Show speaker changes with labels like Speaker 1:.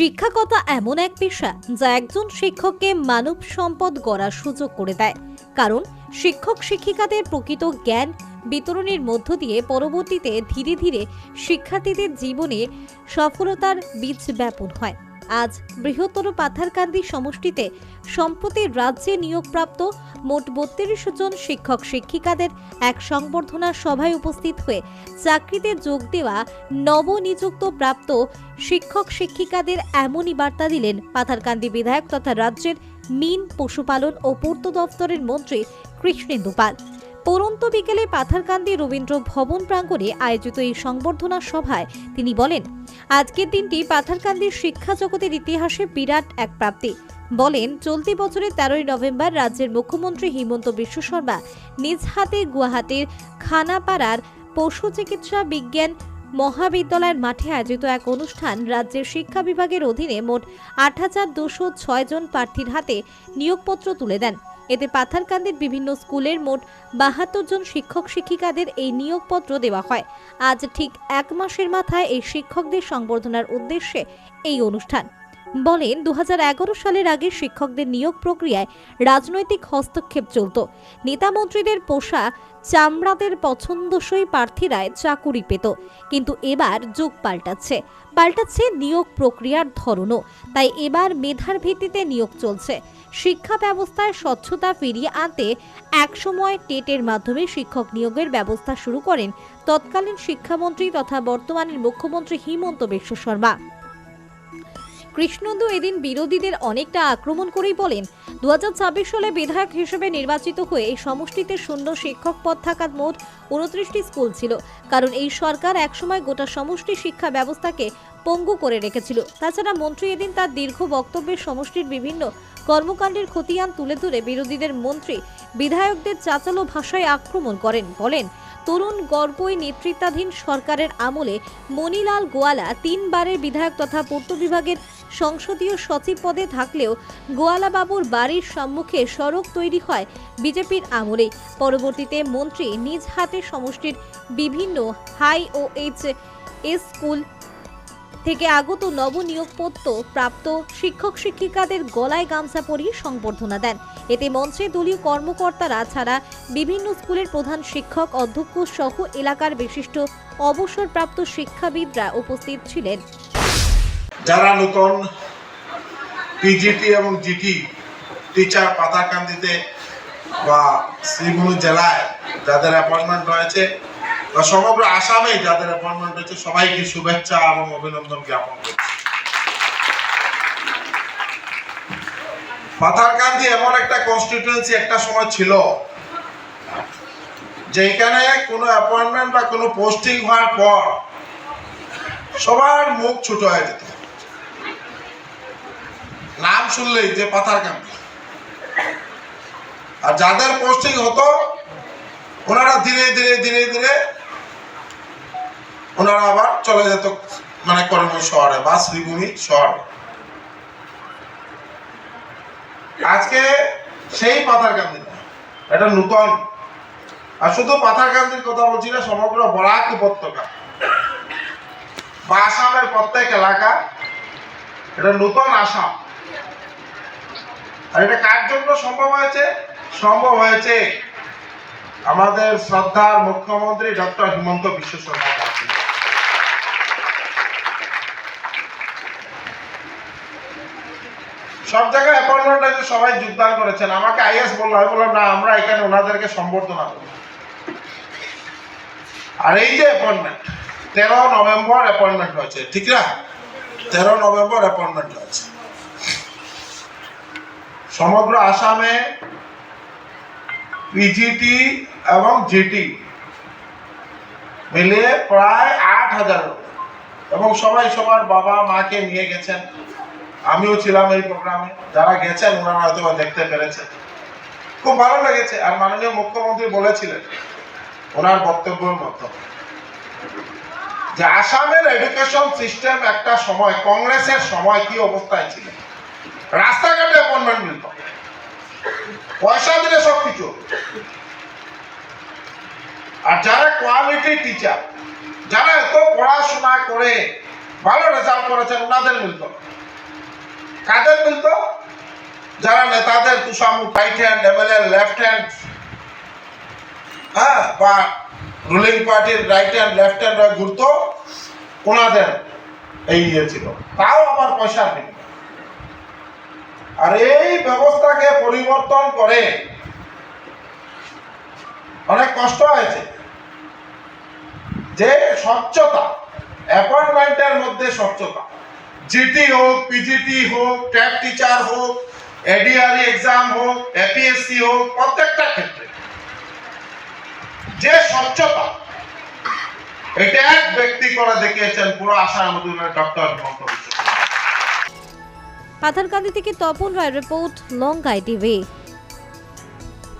Speaker 1: শিক্ষকতা এমন এক পেশা যা একজন শিক্ষককে মানব সম্পদ গড়ার সুযোগ করে দেয়। কারণ শিক্ষক শিক্ষিকাদের প্রকৃত জ্ঞান বিতরণের মধ্য দিয়ে পরবর্তীতে ধীরে ধীরে শিক্ষার্থীদের জীবনে সফলতার বীজ ব্যাপন হয়। আজ বৃহত্তর পাথারকান্দি সমষ্টিতে সম্প্রতি রাজ্যে নিয়োগপ্রাপ্ত মোট বত্রিশ জন শিক্ষক শিক্ষিকাদের এক সংবর্ধনা সভায় উপস্থিত হয়ে চাকরিতে যোগ দেওয়া নবনিযুক্ত প্রাপ্ত শিক্ষক শিক্ষিকাদের এমনই বার্তা দিলেন পাথারকান্দি বিধায়ক তথা রাজ্যের মিন পশুপালন ও পূর্ত দফতরের মন্ত্রী কৃষ্ণেন্দু পাল। পরন্ত বিকেলে পাথারকান্দি রবীন্দ্র ভবন প্রাঙ্গণে আয়োজিত এই সংবর্ধনা সভায় তিনি বলেন আজকের দিনটি পাথারকান্দির শিক্ষা জগতের ইতিহাসে বিরাট এক প্রাপ্তি। বলেন, চলতি বছরের তেরোই নভেম্বর রাজ্যের মুখ্যমন্ত্রী হিমন্ত বিশ্ব শর্মা নিজ হাতে গুয়াহাটির খানাপাড়ার পশু চিকিৎসা বিজ্ঞান মহাবিদ্যালয়ের মাঠে আয়োজিত এক অনুষ্ঠান রাজ্যের শিক্ষা বিভাগের অধীনে মোট আট হাজার দুশো জন প্রার্থীর হাতে নিয়োগপত্র তুলে দেন। এতে পাথারকান্দির বিভিন্ন স্কুলের মোট বাহাত্তর জন শিক্ষক শিক্ষিকাদের এই নিয়োগপত্র দেওয়া হয়। আজ ঠিক এক মাসের মাথায় এই শিক্ষকদের সংবর্ধনার উদ্দেশ্যে এই অনুষ্ঠান। বলেন দু হাজার এগারো সালের আগে শিক্ষকদের নিয়োগ প্রক্রিয়ায় রাজনৈতিক হস্তক্ষেপ চলত। নেতা মন্ত্রীদের পোষা চামড়াদের পছন্দসই প্রার্থীরায় চাকুরি পেত। কিন্তু এবার যুগ পাল্টাচ্ছে। পাল্টাচ্ছে নিয়োগ প্রক্রিয়ার ধরনও। তাই এবার মেধার ভিত্তিতে নিয়োগ চলছে। শিক্ষা ব্যবস্থায় স্বচ্ছতা ফিরিয়ে আনতে একসময় টেটের মাধ্যমে শিক্ষক নিয়োগের ব্যবস্থা শুরু করেন তৎকালীন শিক্ষামন্ত্রী তথা বর্তমানের মুখ্যমন্ত্রী হিমন্ত বিশ্ব শর্মা। কৃষ্ণন্দু এদিন বিরোধীদের অনেকটা আক্রমণ করেই বলেন দু হাজার ছাব্বিশ সালে বিধায়ক হিসেবে নির্বাচিত হয়ে এই সমষ্টিতে শূন্য শিক্ষক পদ থাকার মোট উনত্রিশটি স্কুল ছিল, কারণ এই সরকার একসময় গোটা সমষ্টি শিক্ষা ব্যবস্থাকে পঙ্গু করে রেখেছিল। তাছাড়া মন্ত্রী এদিন তার দীর্ঘ বক্তব্যের সমষ্টির বিভিন্ন কর্মকাণ্ডের খতিয়ান তুলে ধরে বিরোধীদের মন্ত্রী বিধায়কদের চাচালো ভাষায় আক্রমণ করেন। বলেন তরুণ গর্বই নেতৃত্বাধীন সরকারের আমলে মনিলাল গোয়ালা তিনবারের বিধায়ক তথা পূর্ত বিভাগের সংসদীয় সচিব পদে থাকলেও গোয়ালাবাবুর বাড়ির সম্মুখে সড়ক তৈরি হয় বিজেপির আমলে পরবর্তীতে মন্ত্রী নিজ হাতে সমষ্টির বিভিন্ন হাই ও এইচ এস স্কুল থেকে আগত নবনিয়োগপত্র প্রাপ্ত শিক্ষক শিক্ষিকাদের গলায় গামছা পরিয়ে সংবর্ধনা দেন। এতে মঞ্চে দলীয় কর্মকর্তারা ছাড়া বিভিন্ন স্কুলের প্রধান শিক্ষক, অধ্যক্ষ সহ এলাকার বিশিষ্ট অবসরপ্রাপ্ত শিক্ষাবিদরা উপস্থিত ছিলেন।
Speaker 2: যারা নতুন পিজিটি এবং জিটি টিচার পাতাকান্দিতে বা শ্রীভূমি জেলায় যাদের অ্যাপয়েন্টমেন্ট রয়েছে সমগ্র আসামে যাদের অ্যাপয়েন্টমেন্ট রয়েছে সবাইকে শুভেচ্ছা এবং অভিনন্দন জ্ঞাপন করছি। পাথারকান্দি এমন একটা কনস্টিটিউয়েন্সি একটা সময় ছিল যে এখানে কোনো অ্যাপয়েন্টমেন্ট বা কোনো পোস্টিং হওয়ার পর সবার মুখ ছোট হয়ে যেত। নাম শুনলেই যে পাথারকান্দি আর যাদের পোস্টিং হতো, ওনারা ধীরে ধীরে ধীরে ধীরে ওনারা আবার চলে যেত মানে কর্ম শহরে, বা শ্রীভূমি শহরে। আজকে সেই পাথারকান্দি না এটা নূতন। আর শুধু পাথারকান্দির কথা বলছি না, সমগ্র বরাক উপত্যকা। বা আসামের প্রত্যেক এলাকা। এটা নূতন আসাম। আর এটা কার জন্য সম্ভব হয়েছে? সম্ভব হয়েছে আমাদের শ্রদ্ধার মুখ্যমন্ত্রী ডক্টর হিমন্ত বিশ্ব শর্মা সব জায়গায় অ্যাপয়েন্টমেন্ট সবাই যোগদান করেছেন। আমাকে আইএস বলল, আমি বললাম, না, আমরা এখানে ওনাদেরকে সম্বর্ধনা করব আর এই যে অ্যাপয়েন্টমেন্ট তেরো নভেম্বর অ্যাপয়েন্টমেন্ট হয়েছে, ঠিক না? তেরো নভেম্বর অ্যাপয়েন্টমেন্ট হয়েছে। সমগ্র আসামে পিজিটি এবং জিটি মিলিয়ে প্রায় আট হাজার। এবং সবাই সবার বাবা মাকে নিয়ে গেছেন। আমিও ছিলাম এই প্রোগ্রামে যারা গেছেন ওনারা হয়তো দেখতে পেরেছেন খুব ভালো লেগেছে, আর মাননীয় মুখ্যমন্ত্রী বলেছিলেন, ওনার বক্তব্যের মতো। যে আসামের এডুকেশন সিস্টেম একটা সময়, কংগ্রেসের সময় কি অবস্থায় ছিল? রাস্তাঘাটে অ্যাপয়েন্টমেন্ট মিলত। পয়সা দিলে সব কিছু আর যারা কোয়ালিটি টিচার যারা এত পড়াশোনা করে, ভালো রেজাল্ট করেছেন, ওনাদের মিলত। কাদের মিলতো যারা নেতাদের তুষামু right hand MLA left hand হ্যাঁ বা রুলিং পার্টির রাইট হ্যান্ড লেফট হ্যান্ড ঘুরতো, ওনাদের এই ইয়ে ছিল। তাও আমার পয়সা নেই। আর এই ব্যবস্থাকে পরিবর্তন করে অনেক কষ্ট হয়েছে। যে স্বচ্ছতা অ্যাপয়েন্টমেন্টের মধ্যে স্বচ্ছতা জিটি হোক, পিজিটি হোক, ট্যাব টিচার হোক, এডিআরই এক্সাম হোক, এপিএসসি হোক, প্রত্যেকটা ক্ষেত্রে যে স্বচ্ছতা, এটা এক ব্যক্তি করে দেখিয়েছেন পুরো আশা আমাদের ডক্টর শর্মা।
Speaker 1: পাথারকান্দি থেকে তপন রায় রিপোর্ট, লঙ্কাই টিভি